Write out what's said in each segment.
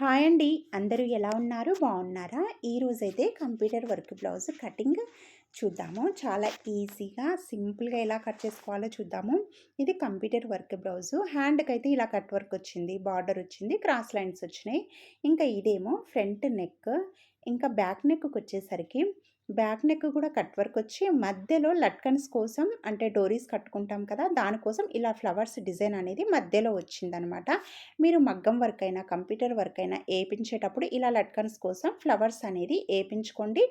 Hi అండి. అందరూ ఎలా ఉన్నారు? బాగున్నారా? ఈరోజైతే కంప్యూటర్ వర్క్ బ్లౌజ్ కటింగ్ చూద్దాము. చాలా ఈజీగా సింపుల్గా ఎలా కట్ చేసుకోవాలో చూద్దాము. ఇది కంప్యూటర్ వర్క్ బ్లౌజు. హ్యాండ్కి అయితే ఇలా కట్ వర్క్ వచ్చింది బార్డర్ వచ్చింది క్రాస్ లైన్స్ వచ్చినాయి. ఇంకా ఇదేమో ఫ్రంట్ నెక్ ఇంకా బ్యాక్ నెక్కి వచ్చేసరికి బ్యాక్ నెక్ కూడా కట్ వర్క్ వచ్చి మధ్యలో లట్కన్స్ కోసం అంటే డోరీస్ కట్టుకుంటాం కదా దానికోసం ఇలా ఫ్లవర్స్ డిజైన్ అనేది మధ్యలో వచ్చిందనమాట. మీరు మగ్గం వర్క్ అయినా కంప్యూటర్ వర్క్ అయినా వేపించేటప్పుడు ఇలా లట్కన్స్ కోసం ఫ్లవర్స్ అనేది వేపించుకోండి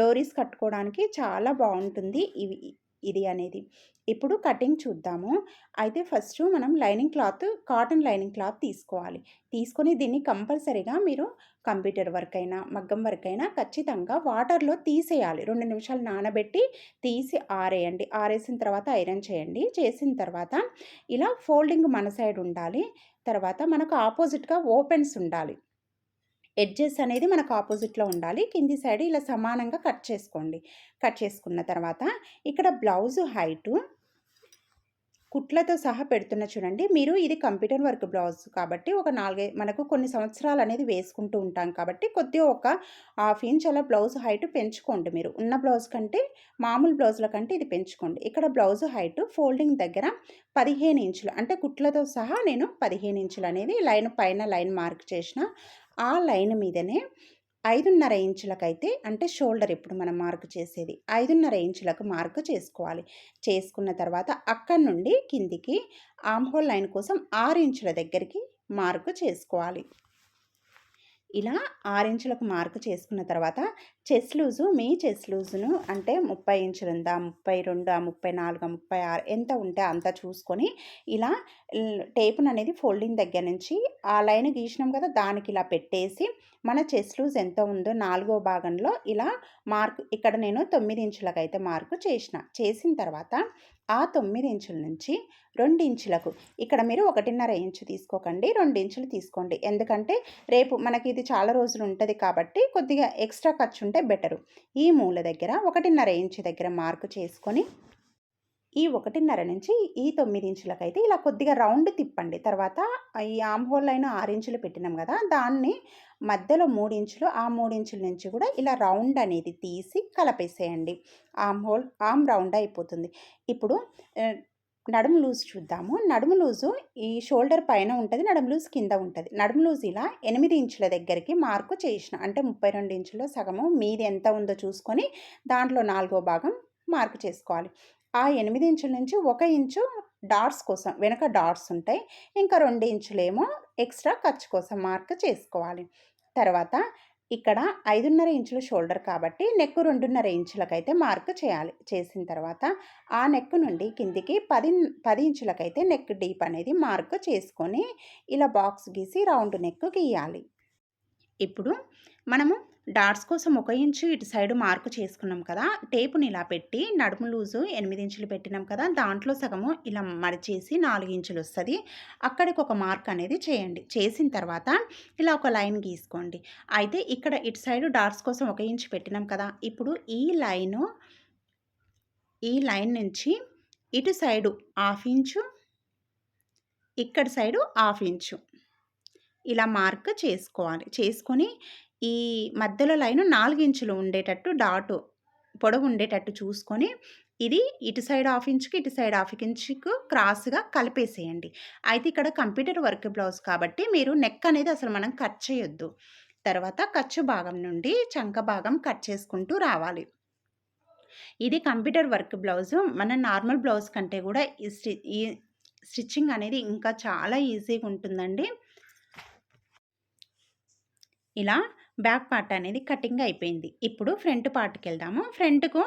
డోరీస్ కట్టుకోవడానికి చాలా బాగుంటుంది. ఇవి ఇది అనేది. ఇప్పుడు కటింగ్ చూద్దాము. అయితే ఫస్ట్ మనం lining cloth cotton lining cloth తీసుకోవాలి. తీసుకొని దీన్ని కంపల్సరీగా మీరు కంప్యూటర్ వర్క్ అయినా మగ్గం వర్క్ అయినా ఖచ్చితంగా వాటర్లో తీసేయాలి. రెండు నిమిషాలు నానబెట్టి తీసి ఆరేయండి. ఆరేసిన తర్వాత ఐరన్ చేయండి. చేసిన తర్వాత ఇలా ఫోల్డింగ్ మన సైడ్ ఉండాలి. తర్వాత మనకు ఆపోజిట్గా ఓపెన్స్ ఉండాలి. ఎడ్జెస్ అనేది మనకు ఆపోజిట్లో ఉండాలి. కింది సైడ్ ఇలా సమానంగా కట్ చేసుకోండి. కట్ చేసుకున్న తర్వాత ఇక్కడ బ్లౌజు హైటు కుట్లతో సహా పెడుతున్న చూడండి. మీరు ఇది కంప్యూటర్ వర్క్ బ్లౌజ్ కాబట్టి ఒక నాలుగై మనకు కొన్ని సంవత్సరాలు అనేది వేసుకుంటూ ఉంటాం కాబట్టి కొద్దిగా ఒక హాఫ్ ఇంచ్ అలా బ్లౌజ్ హైట్ పెంచుకోండి మీరు. ఉన్న బ్లౌజ్ కంటే మామూలు బ్లౌజ్ల కంటే ఇది పెంచుకోండి. ఇక్కడ బ్లౌజ్ హైట్ ఫోల్డింగ్ దగ్గర పదిహేను ఇంచులు అంటే కుట్లతో సహా నేను పదిహేను ఇంచులు అనేది లైన్ పైన లైన్ మార్క్ చేసిన ఆ లైన్ మీదనే ఐదున్నర ఇంచులకైతే అంటే షోల్డర్ ఇప్పుడు మనం మార్క్ చేసేది ఐదున్నర ఇంచులకు మార్క్ చేసుకోవాలి. చేసుకున్న తర్వాత అక్కడి నుండి కిందికి ఆమ్హోల్ లైన్ కోసం ఆరు ఇంచుల దగ్గరికి మార్కు చేసుకోవాలి. ఇలా ఆరించులకు మార్క్ చేసుకున్న తర్వాత చెస్ లూజు మీ చెస్ లూజును అంటే ముప్పై ఇంచులు ఉందా ముప్పై రెండు ముప్పై నాలుగు ముప్పై ఆరు ఎంత ఉంటే అంత చూసుకొని ఇలా టేపును అనేది ఫోల్డింగ్ దగ్గర నుంచి ఆ లైన్ గీసినాం కదా దానికి ఇలా పెట్టేసి మన చెస్ లూజ్ ఎంత ఉందో నాలుగో భాగంలో ఇలా మార్క్ ఇక్కడ నేను తొమ్మిది ఇంచులకైతే మార్కు చేసిన. చేసిన తర్వాత ఆ తొమ్మిది ఇంచుల నుంచి రెండించులకు ఇక్కడ మీరు ఒకటిన్నర ఇంచు తీసుకోకండి రెండించులు తీసుకోండి. ఎందుకంటే రేపు మనకి ఇది చాలా రోజులు ఉంటుంది కాబట్టి కొద్దిగా ఎక్స్ట్రా ఖర్చు ఉంటే బెటరు. ఈ మూల దగ్గర ఒకటిన్నర ఇంచు దగ్గర మార్కు చేసుకొని ఈ ఒకటిన్నర నుంచి ఈ తొమ్మిది ఇంచులకైతే ఇలా కొద్దిగా రౌండ్ తిప్పండి. తర్వాత ఈ ఆమ్ హోల్ అయిన ఆరు ఇంచులు పెట్టినాం కదా దాన్ని మధ్యలో మూడు ఇంచులు ఆ మూడు ఇంచుల నుంచి కూడా ఇలా రౌండ్ అనేది తీసి కలపేసేయండి. ఆమ్ హోల్ ఆమ్ రౌండ్ అయిపోతుంది. ఇప్పుడు నడుము లూజ్ చూద్దాము. నడుము లూజు ఈ షోల్డర్ పైన ఉంటుంది నడుము లూజ్ కింద ఉంటుంది. నడుము లూజ్ ఇలా ఎనిమిది ఇంచుల దగ్గరికి మార్కు చేసిన అంటే ముప్పై రెండు ఇంచుల్లో సగము మీది ఎంత ఉందో చూసుకొని దాంట్లో నాలుగో భాగం మార్కు చేసుకోవాలి. ఆ ఎనిమిది ఇంచుల నుంచి ఒక ఇంచు డాట్స్ కోసం వెనక డాట్స్ ఉంటాయి. ఇంకా రెండు ఇంచులేమో ఎక్స్ట్రా ఖర్చు కోసం మార్క్ చేసుకోవాలి. తర్వాత ఇక్కడ ఐదున్నర ఇంచుల షోల్డర్ కాబట్టి నెక్ రెండున్నర ఇంచులకైతే మార్క్ చేయాలి. చేసిన తర్వాత ఆ నెక్ నుండి కిందికి పది పది ఇంచులకైతే నెక్ డీప్ అనేది మార్క్ చేసుకొని ఇలా బాక్స్ గీసి రౌండ్ నెక్ గీయాలి. ఇప్పుడు మనము డాట్స్ కోసం ఒక ఇంచు ఇటు సైడ్ మార్కు చేసుకున్నాం కదా టేపుని ఇలా పెట్టి నడుము లూజు ఎనిమిది ఇంచులు పెట్టినాం కదా దాంట్లో సగము ఇలా మడిచేసి నాలుగు ఇంచులు వస్తుంది. అక్కడికి ఒక మార్క్ అనేది చేయండి. చేసిన తర్వాత ఇలా ఒక లైన్ గీసుకోండి. అయితే ఇక్కడ ఇటు సైడ్ డాట్స్ కోసం ఒక ఇంచు పెట్టినాం కదా ఇప్పుడు ఈ లైను ఈ లైన్ నుంచి ఇటు సైడు హాఫ్ ఇంచు ఇక్కడ సైడు హాఫ్ ఇంచు. ఇలా మార్క్ చేసుకోవాలి. చేసుకొని ఈ మధ్యలో లైన్ నాలుగు ఇంచులు ఉండేటట్టు డాటు పొడవు ఉండేటట్టు చూసుకొని ఇది ఇటు సైడ్ హాఫ్ ఇంచుకి ఇటు సైడ్ హాఫ్ ఇంచుకు క్రాస్గా కలిపేసేయండి. అయితే ఇక్కడ కంప్యూటర్ వర్క్ బ్లౌజ్ కాబట్టి మీరు నెక్ అనేది అసలు మనం కట్ చేయొద్దు. తర్వాత ఖర్చు భాగం నుండి చంక భాగం కట్ చేసుకుంటూ రావాలి. ఇది కంప్యూటర్ వర్క్ బ్లౌజ్. మన నార్మల్ బ్లౌజ్ కంటే కూడా ఈ స్టిచ్చింగ్ అనేది ఇంకా చాలా ఈజీగా ఉంటుందండి. ఇలా బ్యాక్ పార్ట్ అనేది కటింగ్ అయిపోయింది. ఇప్పుడు ఫ్రంట్ పార్ట్కి వెళ్దాము. ఫ్రంట్కు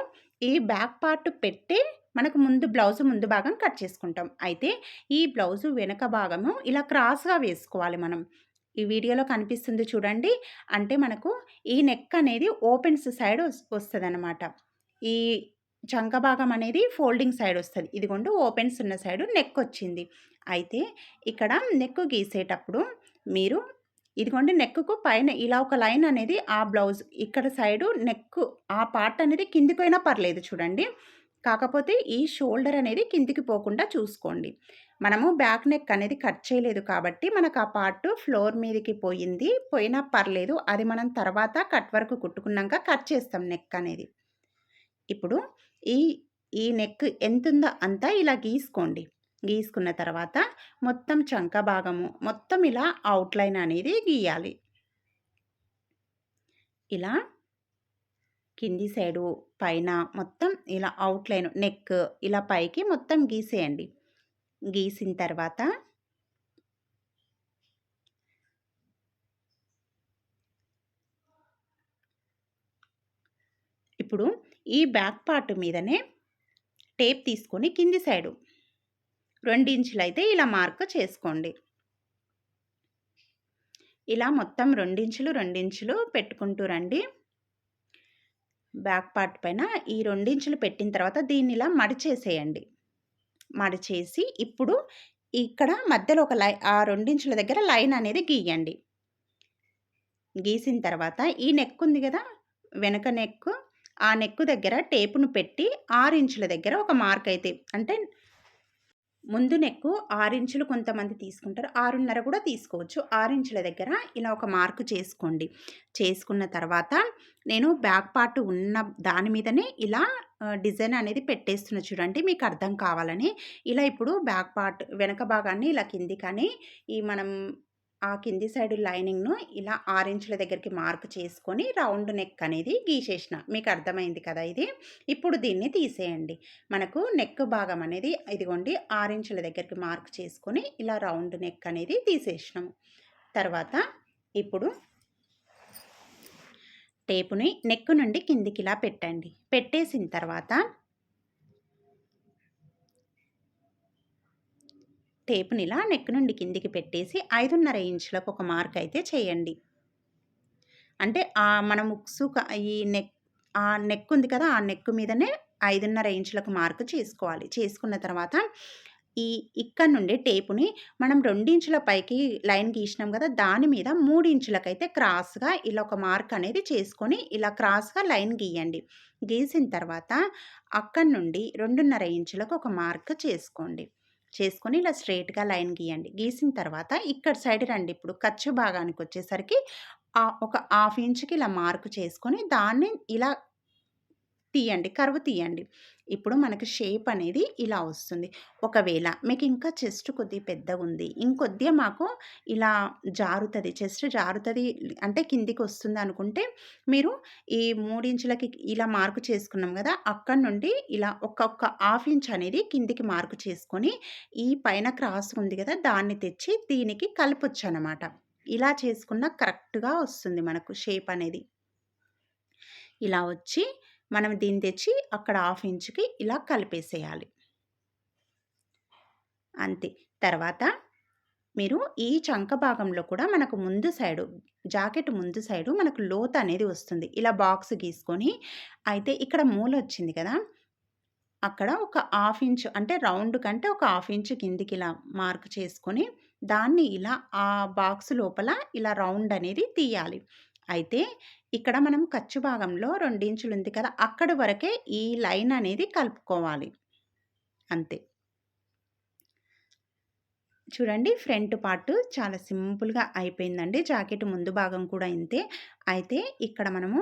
ఈ బ్యాక్ పార్ట్ పెట్టి మనకు ముందు బ్లౌజ్ ముందు భాగం కట్ చేసుకుంటాం. అయితే ఈ బ్లౌజు వెనక భాగము ఇలా క్రాస్గా వేసుకోవాలి మనం. ఈ వీడియోలో కనిపిస్తుంది చూడండి. అంటే మనకు ఈ నెక్ అనేది ఓపెన్స్ సైడ్ వస్తుంది అనమాట ఈ చంక భాగం అనేది ఫోల్డింగ్ సైడ్ వస్తుంది. ఇదిగోండి ఓపెన్స్ ఉన్న సైడ్ నెక్ వచ్చింది. అయితే ఇక్కడ నెక్ గీసేటప్పుడు మీరు ఇదిగోండి నెక్కు పైన ఇలా ఒక లైన్ అనేది ఆ బ్లౌజ్ ఇక్కడ సైడు నెక్ ఆ పార్ట్ అనేది కిందికైనా పర్లేదు చూడండి. కాకపోతే ఈ షోల్డర్ అనేది కిందికి పోకుండా చూసుకోండి. మనము బ్యాక్ నెక్ అనేది కట్ చేయలేదు కాబట్టి మనకు ఆ పార్ట్ ఫ్లోర్ మీదకి పోయింది. పోయినా పర్లేదు. అది మనం తర్వాత కట్ వరకు కుట్టుకున్నాక కట్ చేస్తాం నెక్ అనేది. ఇప్పుడు ఈ ఈ నెక్ ఎంతుందో అంతా ఇలా గీసుకోండి. గీసుకున్న తర్వాత మొత్తం చంక భాగము మొత్తం ఇలా అవుట్లైన్ అనేది గీయాలి. ఇలా కింది సైడు పైన మొత్తం ఇలా అవుట్లైన్ నెక్ ఇలా పైకి మొత్తం గీసేయండి. గీసిన తర్వాత ఇప్పుడు ఈ బ్యాక్ పార్ట్ మీదనే టేప్ తీసుకొని కింది సైడు రెండించులు అయితే ఇలా మార్క్ చేసుకోండి. ఇలా మొత్తం రెండించులు రెండించులు పెట్టుకుంటూ రండి. బ్యాక్ పార్ట్ పైన ఈ రెండించులు పెట్టిన తర్వాత దీన్ని ఇలా మడిచేసేయండి. మడిచేసి ఇప్పుడు ఇక్కడ మధ్యలో ఒక లై ఆ రెండించుల దగ్గర లైన్ అనేది గీయండి. గీసిన తర్వాత ఈ నెక్ ఉంది కదా వెనక నెక్ ఆ నెక్ దగ్గర టేపును పెట్టి ఆరు ఇంచుల దగ్గర ఒక మార్క్ అయితే అంటే ముందు నెక్కు ఆరించులు కొంతమంది తీసుకుంటారు. ఆరున్నర కూడా తీసుకోవచ్చు. ఆరించుల దగ్గర ఇలా ఒక మార్కు చేసుకోండి. చేసుకున్న తర్వాత నేను బ్యాక్ పార్ట్ ఉన్న దాని మీదనే ఇలా డిజైన్ అనేది పెట్టేస్తున్న చూడండి. మీకు అర్థం కావాలని. ఇలా ఇప్పుడు బ్యాక్ పార్ట్ వెనక భాగాన్ని ఇలా కింది కానీ ఈ మనం ఆ కింది సైడ్ లైనింగ్ను ఇలా ఆరెంజ్ల దగ్గరికి మార్క్ చేసుకొని రౌండ్ నెక్ అనేది గీసేసిన. మీకు అర్థమైంది కదా ఇది? ఇప్పుడు దీన్ని తీసేయండి. మనకు నెక్ భాగం అనేది ఇదిగోండి ఆరెంజ్ల దగ్గరికి మార్క్ చేసుకొని ఇలా రౌండ్ నెక్ అనేది తీసేసినాము. తర్వాత ఇప్పుడు టేపుని నెక్ నుండి కిందికి ఇలా పెట్టండి. పెట్టేసిన తర్వాత టేపుని ఇలా నెక్ నుండి కిందికి పెట్టేసి ఐదున్నర ఇంచులకు ఒక మార్క్ అయితే చేయండి. అంటే ఆ మనం ముక్సు ఈ నెక్ ఆ నెక్ ఉంది కదా ఆ నెక్ మీదనే ఐదున్నర ఇంచులకు మార్క్ చేసుకోవాలి. చేసుకున్న తర్వాత ఈ ఇక్కడ నుండి టేపుని మనం రెండించుల పైకి లైన్ గీసినాం కదా దాని మీద మూడు ఇంచులకైతే క్రాస్గా ఇలా ఒక మార్క్ అనేది చేసుకొని ఇలా క్రాస్గా లైన్ గీయండి. గీసిన తర్వాత అక్కడి నుండి రెండున్నర ఇంచులకు ఒక మార్క్ చేసుకోండి. చేసుకొని ఇలా స్ట్రైట్గా లైన్ గీయండి. గీసిన తర్వాత ఇక్కడ సైడ్ రండి. ఇప్పుడు ఖర్చు భాగానికి వచ్చేసరికి ఒక హాఫ్ ఇంచ్కి ఇలా మార్కు చేసుకొని దాన్ని ఇలా తీయండి. కరువు తీయండి. ఇప్పుడు మనకి షేప్ అనేది ఇలా వస్తుంది. ఒకవేళ మీకు ఇంకా చెస్ట్ కొద్దిగా పెద్దగా ఉంది ఇంకొద్దిగా మాకు ఇలా జారుతుంది చెస్ట్ జారుతుంది అంటే కిందికి వస్తుంది అనుకుంటే మీరు ఈ మూడించులకి ఇలా మార్కు చేసుకున్నాం కదా అక్కడ నుండి ఇలా ఒక్కొక్క హాఫ్ ఇంచ్ అనేది కిందికి మార్కు చేసుకొని ఈ పైన క్రాస్ ఉంది కదా దాన్ని తెచ్చి దీనికి కలపొచ్చు అనమాట ఇలా చేసుకున్న కరెక్ట్గా వస్తుంది మనకు షేప్ అనేది. ఇలా వచ్చి మనం దీన్ని తెచ్చి అక్కడ హాఫ్ ఇంచుకి ఇలా కలిపేసేయాలి. అంతే. తర్వాత మీరు ఈ చంక భాగంలో కూడా మనకు ముందు సైడు జాకెట్ ముందు సైడు మనకు లోత్ అనేది వస్తుంది. ఇలా బాక్స్ గీసుకొని అయితే ఇక్కడ మూల వచ్చింది కదా అక్కడ ఒక హాఫ్ ఇంచ్ అంటే రౌండ్ కంటే ఒక హాఫ్ ఇంచ్ కిందికి ఇలా మార్క్ చేసుకొని దాన్ని ఇలా ఆ బాక్స్ లోపల ఇలా రౌండ్ అనేది తీయాలి. అయితే ఇక్కడ మనం ఖర్చు భాగంలో రెండించులు ఉంది కదా అక్కడి వరకే ఈ లైన్ అనేది కలుపుకోవాలి. అంతే. చూడండి ఫ్రంట్ పార్ట్ చాలా సింపుల్గా అయిపోయిందండి. జాకెట్ ముందు భాగం కూడా ఇంతే. అయితే ఇక్కడ మనము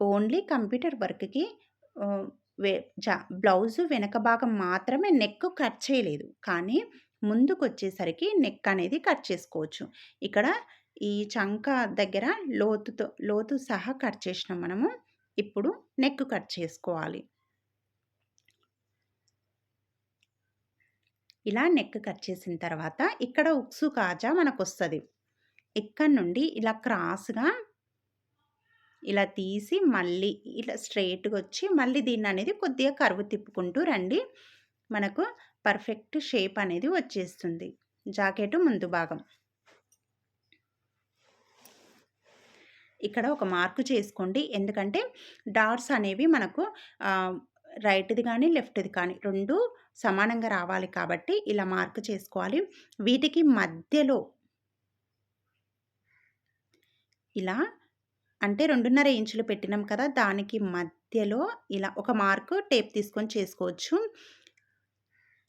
ఓన్లీ కంప్యూటర్ వర్క్కి వే జా బ్లౌజు వెనక భాగం మాత్రమే నెక్ కట్ చేయలేదు. కానీ ముందుకు వచ్చేసరికి నెక్ అనేది కట్ చేసుకోవచ్చు. ఇక్కడ ఈ చంక దగ్గర లోతుతో లోతు సహా కట్ చేసినాం మనము. ఇప్పుడు నెక్ కట్ చేసుకోవాలి. ఇలా నెక్ కట్ చేసిన తర్వాత ఇక్కడ ఉక్సు కాజా మనకు వస్తుంది ఇక్కడ నుండి ఇలా క్రాస్గా ఇలా తీసి మళ్ళీ ఇలా స్ట్రైట్గా వచ్చి మళ్ళీ దీన్ని అనేది కొద్దిగా కరువు తిప్పుకుంటూ రండి. మనకు పర్ఫెక్ట్ షేప్ అనేది వచ్చేస్తుంది. జాకెట్ ముందు భాగం. ఇక్కడ ఒక మార్కు చేసుకోండి. ఎందుకంటే డాట్స్ అనేవి మనకు రైట్ది కానీ లెఫ్ట్ది కానీ రెండు సమానంగా రావాలి కాబట్టి ఇలా మార్క్ చేసుకోవాలి. వీటికి మధ్యలో ఇలా అంటే రెండున్నర ఇంచులు పెట్టినాం కదా! దానికి మధ్యలో ఇలా ఒక మార్కు టేప్ తీసుకొని చేసుకోవచ్చు.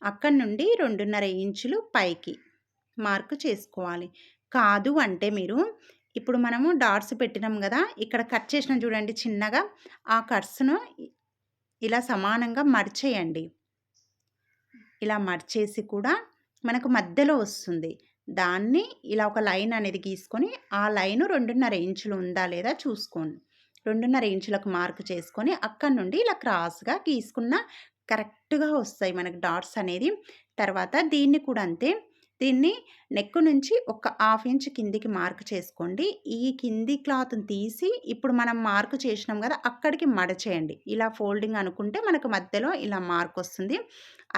అక్కడి నుండి రెండున్నర ఇంచులు పైకి మార్కు చేసుకోవాలి. కాదు అంటే మీరు ఇప్పుడు మనము డాట్స్ పెట్టినాం కదా ఇక్కడ కట్ చేసిన చూడండి చిన్నగా. ఆ కట్స్ను ఇలా సమానంగా మర్చేయండి. ఇలా మర్చేసి కూడా మనకు మధ్యలో వస్తుంది. దాన్ని ఇలా ఒక లైన్ అనేది గీసుకొని ఆ లైన్ రెండున్నర ఇంచులు ఉందా లేదా చూసుకోండి. రెండున్నర ఇంచులకు మార్క్ చేసుకొని అక్కడి నుండి ఇలా క్రాస్గా గీసుకున్న కరెక్ట్గా వస్తాయి మనకు డాట్స్ అనేది. తర్వాత దీన్ని కూడా అంతే దీన్ని నెక్ నుంచి ఒక హాఫ్ ఇంచ్ కిందికి మార్క్ చేసుకోండి. ఈ కింది క్లాత్ని తీసి ఇప్పుడు మనం మార్క్ చేసినాం కదా అక్కడికి మడచేయండి. ఇలా ఫోల్డింగ్ అనుకుంటే మనకు మధ్యలో ఇలా మార్క్ వస్తుంది.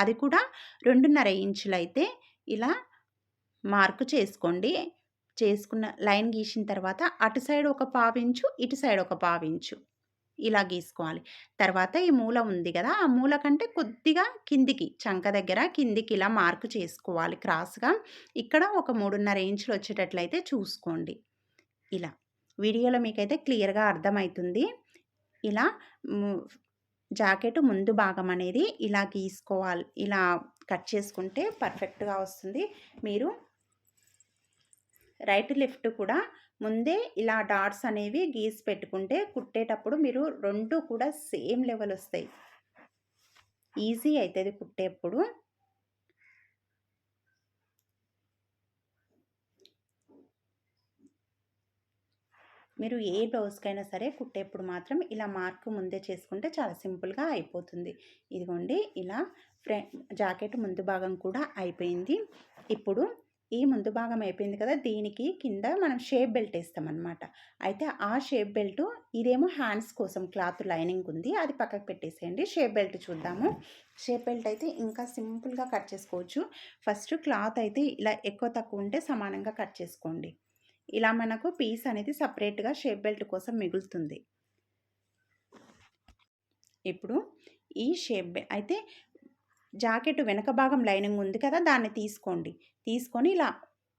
అది కూడా రెండున్నర ఇంచులు అయితే ఇలా మార్క్ చేసుకోండి. చేసుకున్న లైన్ గీసిన తర్వాత అటు సైడ్ ఒక పావించు ఇటు సైడ్ ఒక పావించు. ఇలా గీసుకోవాలి. తర్వాత ఈ మూల ఉంది కదా! ఆ మూల కంటే కొద్దిగా కిందికి చంక దగ్గర కిందికి ఇలా మార్కు చేసుకోవాలి క్రాస్గా. ఇక్కడ ఒక మూడున్నర ఇంచులు వచ్చేటట్లయితే చూసుకోండి. ఇలా వీడియోలో మీకైతే క్లియర్గా అర్థమవుతుంది ఇలా జాకెట్ ముందు భాగం అనేది ఇలా గీసుకోవాలి. ఇలా కట్ చేసుకుంటే పర్ఫెక్ట్గా వస్తుంది. మీరు రైట్ లెఫ్ట్ కూడా ముందే ఇలా డాట్స్ అనేవి గీసి పెట్టుకుంటే కుట్టేటప్పుడు మీరు రెండు కూడా సేమ్ లెవెల్ వస్తాయి. ఈజీ అవుతుంది కుట్టేప్పుడు. మీరు ఏ బ్లౌజ్కైనా సరే కుట్టేప్పుడు మాత్రం ఇలా మార్క్ ముందే చేసుకుంటే చాలా సింపుల్గా అయిపోతుంది. ఇదిగోండి ఇలా ఫ్రె జాకెట్ ముందు భాగం కూడా అయిపోయింది. ఇప్పుడు ఈ ముందు భాగం అయిపోయింది కదా! దీనికి కింద మనం షేప్ బెల్ట్ వేస్తామన్నమాట అయితే ఆ షేప్ బెల్ట్ ఇదేమో హ్యాండ్స్ కోసం క్లాత్ లైనింగ్ ఉంది. అది పక్కకు పెట్టేసేయండి. షేప్ బెల్ట్ చూద్దాము. షేప్ బెల్ట్ అయితే ఇంకా సింపుల్గా కట్ చేసుకోవచ్చు. ఫస్ట్ క్లాత్ అయితే ఇలా ఎక్కువ తక్కువ ఉంటే సమానంగా కట్ చేసుకోండి. ఇలా మనకు పీస్ అనేది సపరేట్గా షేప్ బెల్ట్ కోసం మిగులుతుంది. ఇప్పుడు ఈ షేప్ అయితే జాకెట్ వెనక భాగం లైనింగ్ ఉంది కదా దాన్ని తీసుకోండి. తీసుకొని ఇలా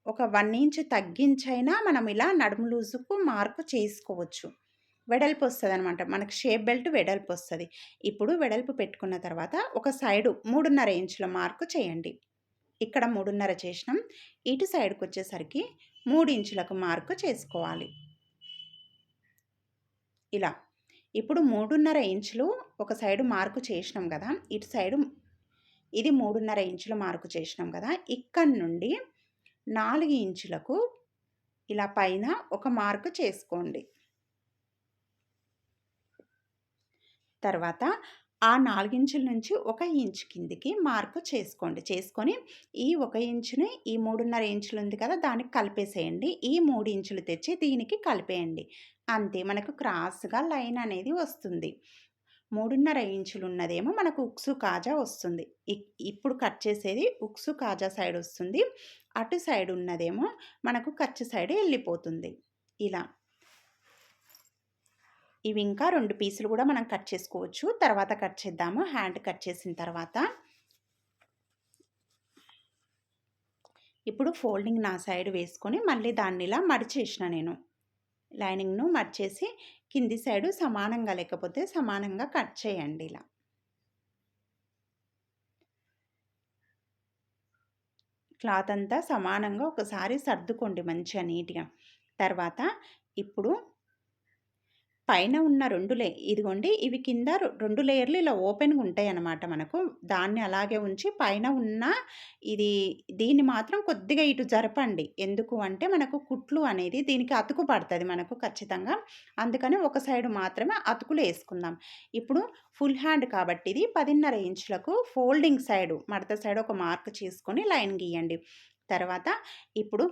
ఒక వన్ ఇంచ్ తగ్గించైనా మనం ఇలా నడుము లూజుకు మార్పు చేసుకోవచ్చు. వెడల్పు వస్తుంది అనమాట మనకు షేప్ బెల్ట్ వెడల్పు వస్తుంది. ఇప్పుడు వెడల్పు పెట్టుకున్న తర్వాత ఒక సైడు మూడున్నర ఇంచుల మార్కు చేయండి. ఇక్కడ మూడున్నర చేసినాం. ఇటు సైడ్కి వచ్చేసరికి మూడు ఇంచులకు మార్కు చేసుకోవాలి. ఇలా. ఇప్పుడు మూడున్నర ఇంచులు ఒక సైడు మార్కు చేసినాం కదా ఇటు సైడు ఇది మూడున్నర ఇంచుల మార్కు చేసినాం కదా ఇక్కడి నుండి నాలుగు ఇంచులకు ఇలా పైన ఒక మార్కు చేసుకోండి. తర్వాత ఆ నాలుగించుల నుంచి ఒక ఇంచ్ కిందికి మార్కు చేసుకోండి. చేసుకొని ఈ ఒక ఇంచుని ఈ మూడున్నర ఇంచులు ఉంది కదా దానికి కలిపేసేయండి. ఈ మూడు ఇంచులు తెచ్చి దీనికి కలిపేయండి. అంతే మనకు క్రాస్గా లైన్ అనేది వస్తుంది. మూడున్నర ఇంచులు ఉన్నదేమో మనకు ఉక్సు కాజా వస్తుంది. ఇప్పుడు కట్ చేసేది ఉక్సు కాజా సైడ్ వస్తుంది. అటు సైడ్ ఉన్నదేమో మనకు ఖర్చు సైడ్ వెళ్ళిపోతుంది. ఇలా. ఇవి ఇంకా రెండు పీసులు కూడా మనం కట్ చేసుకోవచ్చు. తర్వాత కట్ చేద్దాము. హ్యాండ్ కట్ చేసిన తర్వాత. ఇప్పుడు ఫోల్డింగ్ నా సైడ్ వేసుకొని మళ్ళీ దాన్ని ఇలా మడిచేసిన నేను. లైనింగ్ను మర్చేసి కింది సైడు సమానంగా లేకపోతే సమానంగా కట్ చేయండి ఇలా. క్లాత్ అంతా సమానంగా ఒకసారి సర్దుకోండి మంచిగా నీట్గా. తర్వాత ఇప్పుడు పైన ఉన్న రెండు లే ఇదిగోండి ఇవి కింద రెండు లేయర్లు ఇలా ఓపెన్గా ఉంటాయి అన్నమాట మనకు. దాన్ని అలాగే ఉంచి పైన ఉన్న ఇది దీన్ని మాత్రం కొద్దిగా ఇటు జరపండి. ఎందుకు అంటే మనకు కుట్లు అనేది దీనికి అతుకు పడుతుంది మనకు ఖచ్చితంగా. అందుకని ఒక సైడ్ మాత్రమే అతుకులు వేసుకుందాం. ఇప్పుడు ఫుల్ హ్యాండ్ కాబట్టి ఇది పదిన్నర ఇంచులకు ఫోల్డింగ్ సైడు మడత సైడ్ ఒక మార్క్ చేసుకొని లైన్ గీయండి. తర్వాత ఇప్పుడు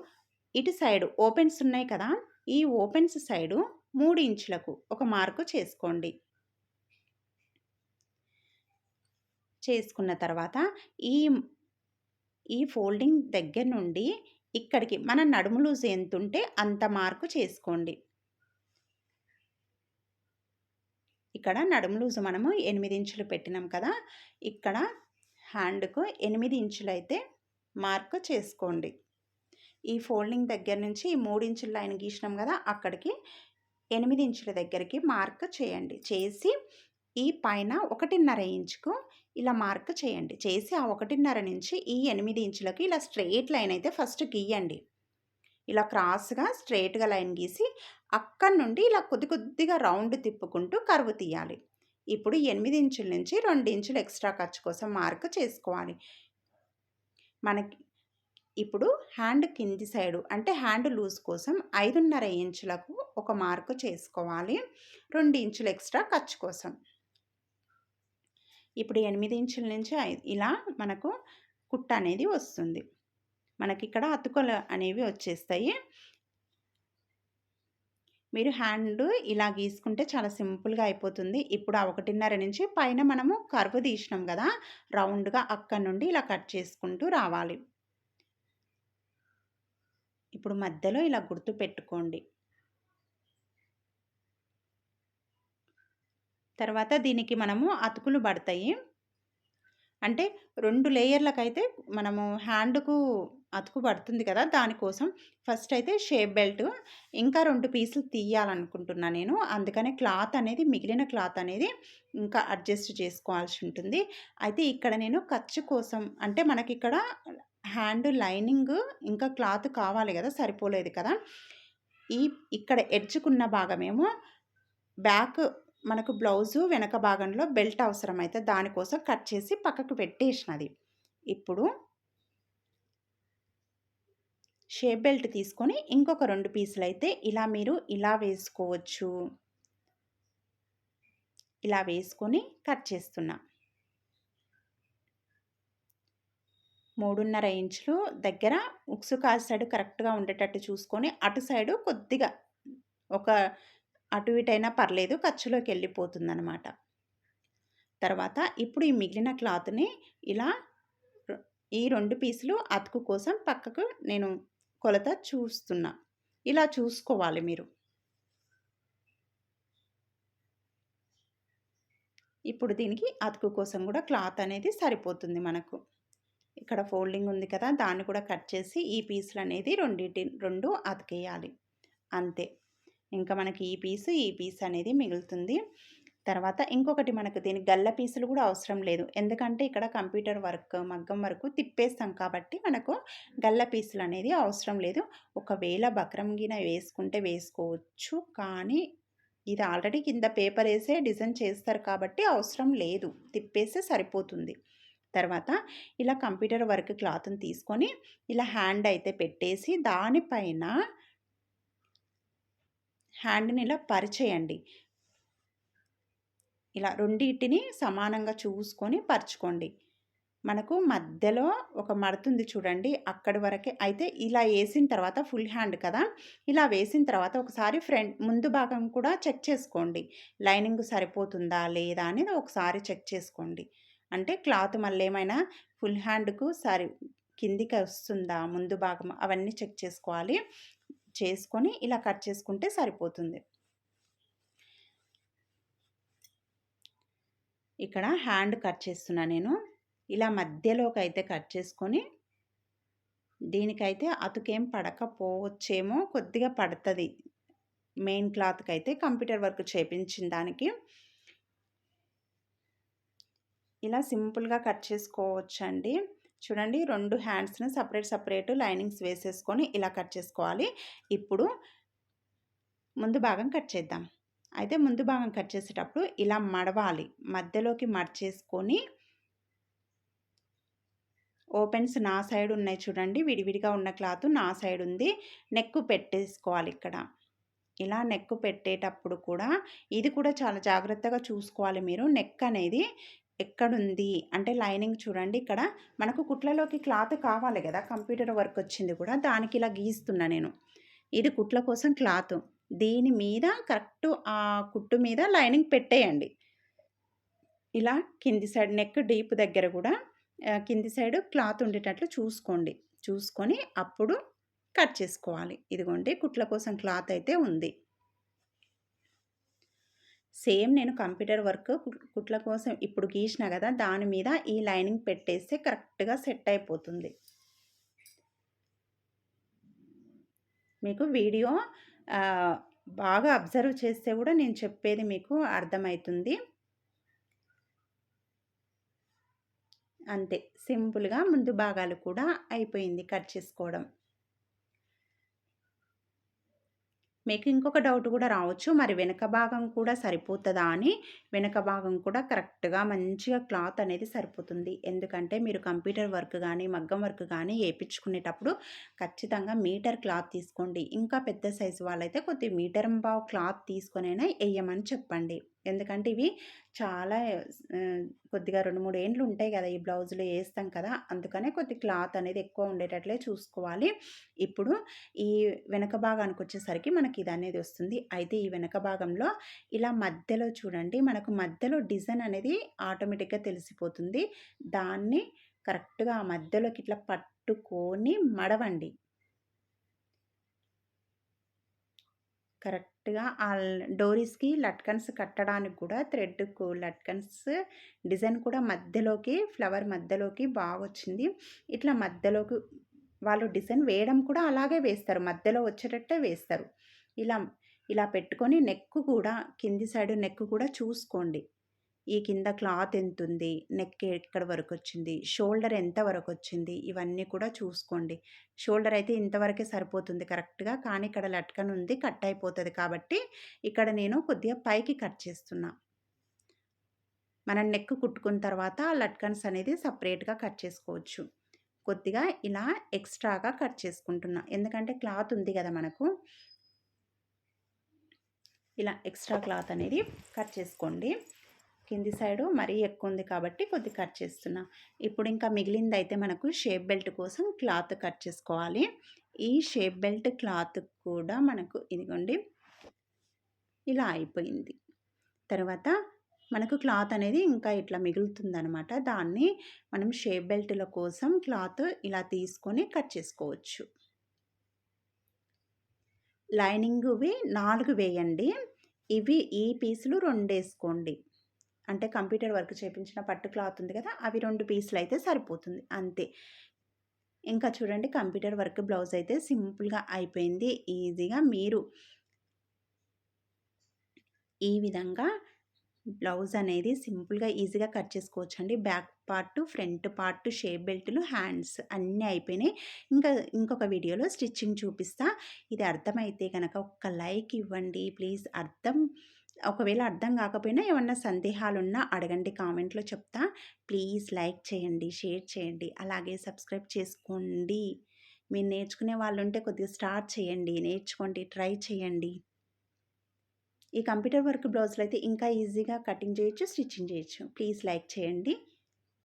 ఇటు సైడ్ ఓపెన్స్ ఉన్నాయి కదా ఈ ఓపెన్స్ సైడు మూడు ఇంచులకు ఒక మార్కు చేసుకోండి. చేసుకున్న తర్వాత ఈ ఈ ఫోల్డింగ్ దగ్గర నుండి ఇక్కడికి మన నడుము లూజ్ ఎంత ఉంటే అంత మార్కు చేసుకోండి. ఇక్కడ నడుము లూజు మనము ఎనిమిది ఇంచులు పెట్టినాం కదా ఇక్కడ హ్యాండ్కు ఎనిమిది ఇంచులు అయితే మార్కు చేసుకోండి. ఈ ఫోల్డింగ్ దగ్గర నుంచి ఈ మూడు ఇంచుల లైన్ గీసినాం కదా అక్కడికి ఎనిమిది ఇంచుల దగ్గరికి మార్క్ చేయండి. చేసి ఈ పైన ఒకటిన్నర ఇంచుకు ఇలా మార్క్ చేయండి. చేసి ఆ ఒకటిన్నర నుంచి ఈ ఎనిమిది ఇంచులకి ఇలా స్ట్రెయిట్ లైన్ అయితే ఫస్ట్ గీయండి. ఇలా క్రాస్గా స్ట్రెయిట్గా లైన్ గీసి అక్కడి నుండి ఇలా కొద్ది కొద్దిగా రౌండ్ తిప్పుకుంటూ కరువు తీయాలి. ఇప్పుడు ఎనిమిది ఇంచుల నుంచి రెండు ఇంచులు ఎక్స్ట్రా ఖర్చు కోసం మార్క్ చేసుకోవాలి. మనకి ఇప్పుడు హ్యాండ్ కింది సైడు అంటే హ్యాండ్ లూజ్ కోసం ఐదున్నర ఇంచులకు ఒక మార్కు చేసుకోవాలి. రెండు ఇంచులు ఎక్స్ట్రా ఖర్చు కోసం. ఇప్పుడు ఎనిమిది ఇంచుల నుంచి ఇలా మనకు కుట్ట అనేది వస్తుంది. మనకి ఇక్కడ అతుకలు అనేవి వచ్చేస్తాయి. మీరు హ్యాండ్ ఇలా గీసుకుంటే చాలా సింపుల్గా అయిపోతుంది. ఇప్పుడు ఆ ఒకటిన్నర నుంచి పైన మనము కర్వ్ తీసినాం కదా రౌండ్గా అక్కడ నుండి ఇలా కట్ చేసుకుంటూ రావాలి. ఇప్పుడు మధ్యలో ఇలా గుర్తు పెట్టుకోండి. తర్వాత దీనికి మనము అతుకులు పడతాయి. అంటే రెండు లేయర్లకైతే మనము హ్యాండ్కు అతుకు పడుతుంది కదా దానికోసం ఫస్ట్ అయితే షేప్ బెల్ట్ ఇంకా రెండు పీసులు తీయాలనుకుంటున్నా నేను. అందుకనే క్లాత్ అనేది మిగిలిన క్లాత్ అనేది ఇంకా అడ్జస్ట్ చేసుకోవాల్సి ఉంటుంది. అయితే ఇక్కడ నేను ఖర్చు కోసం అంటే మనకి ఇక్కడ హ్యాండ్ లైనింగ్ ఇంకా క్లాత్ కావాలి కదా సరిపోలేదు కదా. ఈ ఇక్కడ ఎడ్చుకున్న భాగమేమో బ్యాక్ మనకు బ్లౌజు వెనక భాగంలో బెల్ట్ అవసరమైతే దానికోసం కట్ చేసి పక్కకు పెట్టేసినది. ఇప్పుడు షేప్ బెల్ట్ తీసుకొని ఇంకొక రెండు పీసులు అయితే ఇలా మీరు ఇలా వేసుకోవచ్చు. ఇలా వేసుకొని కట్ చేస్తున్నా. మూడున్నర ఇంచులు దగ్గర ఉక్సు కాలు సైడ్ కరెక్ట్గా ఉండేటట్టు చూసుకొని అటు సైడు కొద్దిగా ఒక అటు ఇటైనా పర్లేదు ఖర్చులోకి వెళ్ళిపోతుంది అనమాట తర్వాత ఇప్పుడు ఈ మిగిలిన క్లాత్ని ఇలా ఈ రెండు పీసులు అతుకు కోసం పక్కకు నేను కొలత చూస్తున్నా. ఇలా చూసుకోవాలి మీరు. ఇప్పుడు దీనికి అతుకు కోసం కూడా క్లాత్ అనేది సరిపోతుంది మనకు. ఇక్కడ ఫోల్డింగ్ ఉంది కదా దాన్ని కూడా కట్ చేసి ఈ పీసులు అనేది రెండింటి రెండు అతికేయాలి. అంతే. ఇంకా మనకి ఈ పీసు ఈ పీస్ అనేది మిగులుతుంది. తర్వాత ఇంకొకటి మనకు దీనికి గల్ల పీసులు కూడా అవసరం లేదు. ఎందుకంటే ఇక్కడ కంప్యూటర్ వర్క్ మగ్గం వరకు తిప్పేస్తాం కాబట్టి మనకు గల్ల పీసులు అనేది అవసరం లేదు. ఒకవేళ బక్రం గిన వేసుకుంటే వేసుకోవచ్చు కానీ ఇది ఆల్రెడీ కింద పేపర్ వేసే డిజైన్ చేస్తారు కాబట్టి అవసరం లేదు. తిప్పేస్తే సరిపోతుంది. తర్వాత ఇలా కంప్యూటర్ వర్క్ క్లాత్ని తీసుకొని ఇలా హ్యాండ్ అయితే పెట్టేసి దానిపైన హ్యాండ్ని ఇలా పరిచేయండి. ఇలా రెండింటిని సమానంగా చూసుకొని పరుచుకోండి. మనకు మధ్యలో ఒక మడుతుంది చూడండి. అక్కడి వరకే అయితే ఇలా వేసిన తర్వాత ఫుల్ హ్యాండ్ కదా! ఇలా వేసిన తర్వాత ఒకసారి ఫ్రంట్ ముందు భాగం కూడా చెక్ చేసుకోండి. లైనింగ్ సరిపోతుందా లేదా అనేది ఒకసారి చెక్ చేసుకోండి. అంటే క్లాత్ మళ్ళీ ఏమైనా ఫుల్ హ్యాండ్కు సరి కిందికి వస్తుందా ముందు భాగం అవన్నీ చెక్ చేసుకోవాలి. చేసుకొని ఇలా కట్ చేసుకుంటే సరిపోతుంది. ఇక్కడ హ్యాండ్ కట్ చేస్తున్నా నేను. ఇలా మధ్యలోకి అయితే కట్ చేసుకొని దీనికైతే అతుకేం పడకపోవచ్చేమో కొద్దిగా పడుతుంది. మెయిన్ క్లాత్కి అయితే కంప్యూటర్ వర్క్ చేపించిన దానికి. ఇలా సింపుల్గా కట్ చేసుకోవచ్చండి. చూడండి రెండు హ్యాండ్స్ని సపరేట్ సపరేట్ లైనింగ్స్ వేసేసుకొని ఇలా కట్ చేసుకోవాలి. ఇప్పుడు ముందు భాగం కట్ చేద్దాం. అయితే ముందు భాగం కట్ చేసేటప్పుడు ఇలా మడవాలి. మధ్యలోకి మడిచేసుకొని ఓపెన్స్ నా సైడ్ ఉన్నాయి చూడండి. విడివిడిగా ఉన్న క్లాత్ నా సైడ్ ఉంది. నెక్ పెట్టేసుకోవాలి ఇక్కడ. ఇలా నెక్ పెట్టేటప్పుడు కూడా ఇది కూడా చాలా జాగ్రత్తగా చూసుకోవాలి మీరు. నెక్ అనేది ఎక్కడుంది? అంటే లైనింగ్ చూడండి. ఇక్కడ మనకు కుట్లలోకి క్లాత్ కావాలి కదా. కంప్యూటర్ వర్క్ వచ్చింది కూడా. దానికి ఇలా గీస్తున్నా నేను. ఇది కుట్ల కోసం క్లాత్. దీని మీద కరెక్ట్ ఆ కుట్టు మీద లైనింగ్ పెట్టేయండి. ఇలా కింది సైడ్ నెక్ డీప్ దగ్గర కూడా కింది సైడ్ క్లాత్ ఉండేటట్లు చూసుకోండి. చూసుకొని అప్పుడు కట్ చేసుకోవాలి. ఇదిగోండి. కుట్ల కోసం క్లాత్ అయితే ఉంది. సేమ్ నేను కంప్యూటర్ వర్క్ కుట్ల కోసం ఇప్పుడు గీసిన కదా దాని మీద ఈ లైనింగ్ పెట్టేస్తే కరెక్ట్గా సెట్ అయిపోతుంది. మీకు వీడియో బాగా అబ్జర్వ్ చేస్తే కూడా నేను చెప్పేది మీకు అర్థమవుతుంది అంతే. సింపుల్గా ముందు భాగాలు కూడా అయిపోయింది కట్ చేసుకోవడం. మీకు ఇంకొక డౌట్ కూడా రావచ్చు. మరి వెనక భాగం కూడా సరిపోతుందా అని. వెనక భాగం కూడా కరెక్ట్‌గా మంచిగా క్లాత్ అనేది సరిపోతుంది. ఎందుకంటే మీరు కంప్యూటర్ వర్క్ కానీ మగ్గం వర్క్ కానీ వేయించుకునేటప్పుడు ఖచ్చితంగా మీటర్ క్లాత్ తీసుకోండి. ఇంకా పెద్ద సైజు వాళ్ళైతే కొద్దిగా బా క్లాత్ తీసుకొనైనా వేయమని చెప్పండి. ఎందుకంటే ఇవి చాలా కొద్దిగా 2, 3 ఏండ్లు ఉంటాయి కదా ఈ బ్లౌజులు వేస్తాం కదా! అందుకనే కొద్ది క్లాత్ అనేది ఎక్కువ ఉండేటట్లే చూసుకోవాలి. ఇప్పుడు ఈ వెనక భాగానికి వచ్చేసరికి మనకి ఇది అనేది వస్తుంది. అయితే ఈ వెనక భాగంలో ఇలా మధ్యలో చూడండి మనకు మధ్యలో డిజైన్ అనేది ఆటోమేటిక్‌గా తెలిసిపోతుంది. దాన్ని కరెక్ట్‌గా ఆ మధ్యలోకి ఇట్లా పట్టుకొని మడవండి. కరెక్ట్‌గా ఆ డోరీస్‌కి లట్కన్స్ కట్టడానికి కూడా థ్రెడ్‌కు లట్కన్స్ డిజైన్ కూడా మధ్యలోకి ఫ్లవర్ మధ్యలోకి బాగొచ్చింది. ఇట్లా మధ్యలోకి వాళ్ళు డిజైన్ వేయడం కూడా అలాగే వేస్తారు. మధ్యలో వచ్చేటట్టే వేస్తారు. ఇలా ఇలా పెట్టుకొని నెక్ కూడా కింది సైడ్ నెక్ కూడా చూసుకోండి. ఈ కింద క్లాత్ ఎంతుంది? నెక్ ఇక్కడ వరకు వచ్చింది షోల్డర్ ఎంత వరకు వచ్చింది ఇవన్నీ కూడా చూసుకోండి. షోల్డర్ అయితే ఇంతవరకే సరిపోతుంది కరెక్ట్‌గా. కానీ ఇక్కడ లట్కన్ ఉంది కట్ అయిపోతుంది కాబట్టి ఇక్కడ నేను కొద్దిగా పైకి కట్ చేస్తున్నా. మనం నెక్ కుట్టుకున్న తర్వాత లట్కన్స్ అనేది సపరేట్గా కట్ చేసుకోవచ్చు. కొద్దిగా ఇలా ఎక్స్‌ట్రాగా కట్ చేసుకుంటున్నా. ఎందుకంటే క్లాత్ ఉంది కదా మనకు. ఇలా ఎక్స్‌ట్రా క్లాత్ అనేది కట్ చేసుకోండి. కింది సైడు మరీ ఎక్కువ ఉంది కాబట్టి కొద్దిగా కట్ చేస్తున్నా. ఇప్పుడు ఇంకా మిగిలిందయితే మనకు షేప్ బెల్ట్ కోసం క్లాత్ కట్ చేసుకోవాలి. ఈ షేప్ బెల్ట్ క్లాత్ కూడా మనకు ఇదిగోండి. ఇలా అయిపోయింది. తర్వాత మనకు క్లాత్ అనేది ఇంకా ఇట్లా మిగులుతుందనమాట. దాన్ని మనం షేప్ బెల్ట్‌ల కోసం క్లాత్ ఇలా తీసుకొని కట్ చేసుకోవచ్చు. లైనింగ్వి నాలుగు వేయండి. ఇవి ఈ పీసులు రెండు వేసుకోండి అంటే కంప్యూటర్ వర్క్ చేపించిన పట్టు క్లాత్ ఉంది కదా! అవి రెండు పీసులు అయితే సరిపోతుంది. అంతే. ఇంకా చూడండి కంప్యూటర్ వర్క్ బ్లౌజ్ అయితే సింపుల్‌గా అయిపోయింది. ఈజీగా మీరు ఈ విధంగా బ్లౌజ్ అనేది సింపుల్‌గా ఈజీగా కట్ చేసుకోవచ్చండి. Back part, front part, shape బెల్టులు, హ్యాండ్స్ అన్నీ అయిపోయినాయి. ఇంకా ఇంకొక వీడియోలో స్టిచ్చింగ్ చూపిస్తా. ఇది అర్థమైతే కనుక ఒక్క లైక్ ఇవ్వండి ప్లీజ్. అర్థం ఒకవేళ అర్థం కాకపోయినా ఏమన్నా సందేహాలున్నా అడగండి కామెంట్‌లో చెప్తా. ప్లీజ్ లైక్ చేయండి, షేర్ చేయండి. అలాగే సబ్స్క్రైబ్ చేసుకోండి. మీరు నేర్చుకునే వాళ్ళుంటే కొద్దిగా స్టార్ట్ చేయండి. నేర్చుకోండి. ట్రై చేయండి. ఈ కంప్యూటర్ వర్క్ బ్లౌజులయితే ఇంకా ఈజీగా కటింగ్ చేయొచ్చు, స్టిచ్చింగ్ చేయొచ్చు. ప్లీజ్ లైక్ చేయండి.